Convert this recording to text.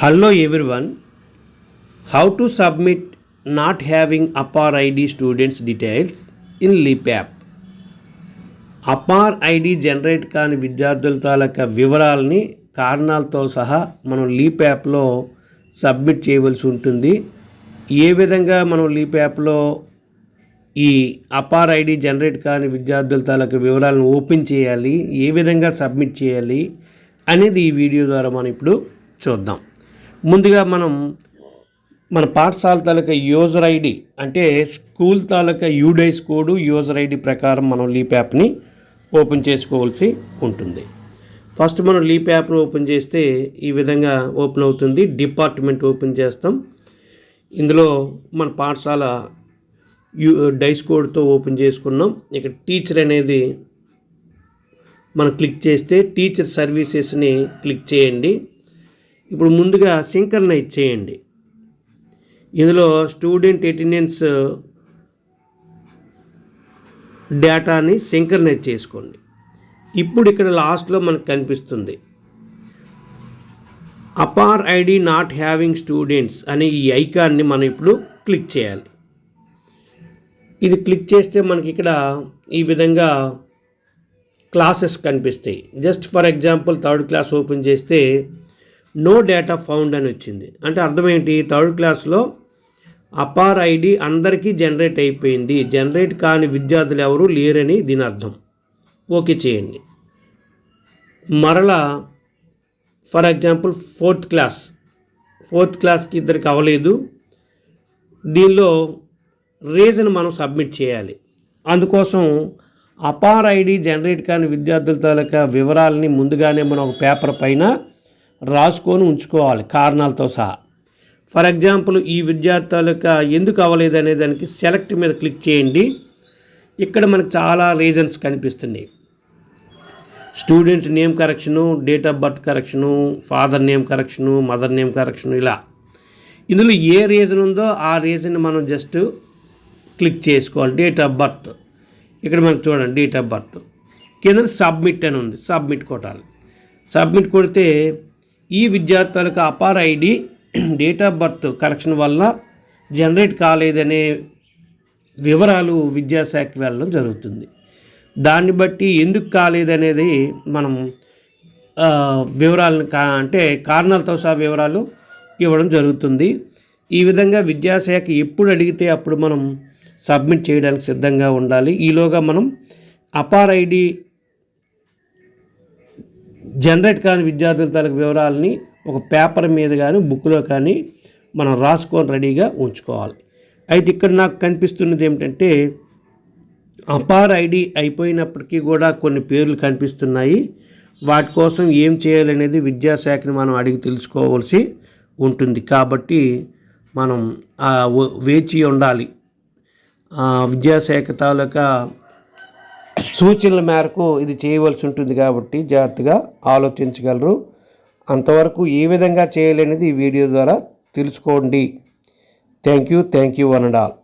Hello everyone how to submit not having APAAR ID students details in LEAP app APAAR ID generate కాని విద్యార్థుల తాలూకా వివరాలని కారణాలతో సహా మనం లీప్ యాప్లో సబ్మిట్ చేయవలసి ఉంటుంది. ఏ విధంగా మనం లీప్ యాప్లో ఈ అపార్ ఐడి జనరేట్ కాని విద్యార్థుల తాలూకా వివరాలను ఓపెన్ చేయాలి ఏ విధంగా సబ్మిట్ చేయాలి అనేది ఈ వీడియో ద్వారా మనం ఇప్పుడు చూద్దాం. ముందుగా మనం మన పాఠశాల తాలూకా యూజర్ ఐడి అంటే స్కూల్ తాలూకా యూడైస్ కోడ్ యూజర్ ఐడి ప్రకారం మనం లీప్ యాప్ని ఓపెన్ చేసుకోవాల్సి ఉంటుంది. ఫస్ట్ మనం లీప్ యాప్ను ఓపెన్ చేస్తే ఈ విధంగా ఓపెన్ అవుతుంది. డిపార్ట్మెంట్ ఓపెన్ చేస్తాం. ఇందులో మన పాఠశాల యూ డైస్ కోడ్తో ఓపెన్ చేసుకున్నాం. ఇక్కడ టీచర్ అనేది మనం క్లిక్ చేస్తే టీచర్ సర్వీసెస్ని క్లిక్ చేయండి. ఇప్పుడు ముందుగా సింకర్నైజ్ చేయండి. ఇందులో స్టూడెంట్ అటెండెన్స్ డేటాని సింకర్నైజ్ చేసుకోండి. ఇప్పుడు ఇక్కడ లాస్ట్లో మనకు కనిపిస్తుంది. APAAR ID not having students అనే ఈ ఐకాన్ని మనం ఇప్పుడు క్లిక్ చేయాలి. ఇది క్లిక్ చేస్తే మనకి ఇక్కడ ఈ విధంగా క్లాసెస్ కనిపిస్తాయి. Just for example third class open చేస్తే నో డేటా ఫౌండ్ అని వచ్చింది. అంటే అర్థం ఏంటి థర్డ్ క్లాస్లో అపార్ ఐడి అందరికీ జనరేట్ అయిపోయింది. జనరేట్ కాని విద్యార్థులు ఎవరూ లేరని దీని అర్థం. ఓకే చేయండి. మరలా for example fourth class. Fourth క్లాస్కి ఇద్దరికి అవ్వలేదు. దీనిలో రీజన్ మనం సబ్మిట్ చేయాలి. అందుకోసం అపార్ ఐడి జనరేట్ కాని విద్యార్థుల తాలూకా వివరాలని ముందుగానే మనం ఒక పేపర్ పైన రాసుకొని ఉంచుకోవాలి కారణాలతో సహా. ఫర్ ఎగ్జాంపుల్ ఈ విద్యార్థి తాలూకా ఎందుకు అవ్వలేదు అనే దానికి సెలెక్ట్ మీద క్లిక్ చేయండి. ఇక్కడ మనకు చాలా రీజన్స్ కనిపిస్తున్నాయి. Student name correction date of birth correction father name correction mother name correction ఇలా. ఇందులో ఏ రీజన్ ఉందో ఆ రీజన్ మనం జస్ట్ క్లిక్ చేసుకోవాలి. డేట్ ఆఫ్ బర్త్ ఇక్కడ మనకు చూడండి డేట్ ఆఫ్ బర్త్ కింద సబ్మిట్ అని ఉంది. సబ్మిట్ కొట్టాలి. సబ్మిట్ కొడితే ఈ విద్యార్థులకు APAAR ID date of birth correction వల్ల జనరేట్ కాలేదనే వివరాలు విద్యాశాఖకి వెళ్ళడం జరుగుతుంది. దాన్ని బట్టి ఎందుకు కాలేదనేది మనం వివరాలను కా అంటే కారణాలతో సహా వివరాలు ఇవ్వడం జరుగుతుంది. ఈ విధంగా విద్యాశాఖ ఎప్పుడు అడిగితే అప్పుడు మనం సబ్మిట్ చేయడానికి సిద్ధంగా ఉండాలి. ఈలోగా మనం అపార్ ఐడి జనరేట్ కాని విద్యార్థుల తాలూకు వివరాలని ఒక పేపర్ మీద కానీ బుక్లో కానీ మనం రాసుకొని రెడీగా ఉంచుకోవాలి. అయితే ఇక్కడ నాకు కనిపిస్తున్నది ఏమిటంటే అపార్ ఐడి అయిపోయినప్పటికీ కూడా కొన్ని పేర్లు కనిపిస్తున్నాయి. వాటి కోసం ఏం చేయాలనేది విద్యాశాఖని మనం అడిగి తెలుసుకోవాల్సి ఉంటుంది. కాబట్టి మనం వేచి ఉండాలి. ఆ విద్యాశాఖ తాలూకా సూచనల మేరకు ఇది చేయవలసి ఉంటుంది కాబట్టి జాగ్రత్తగా ఆలోచించగలరు. అంతవరకు ఏ విధంగా చేయాలనేది ఈ వీడియో ద్వారా తెలుసుకోండి. Thank you thank you one and all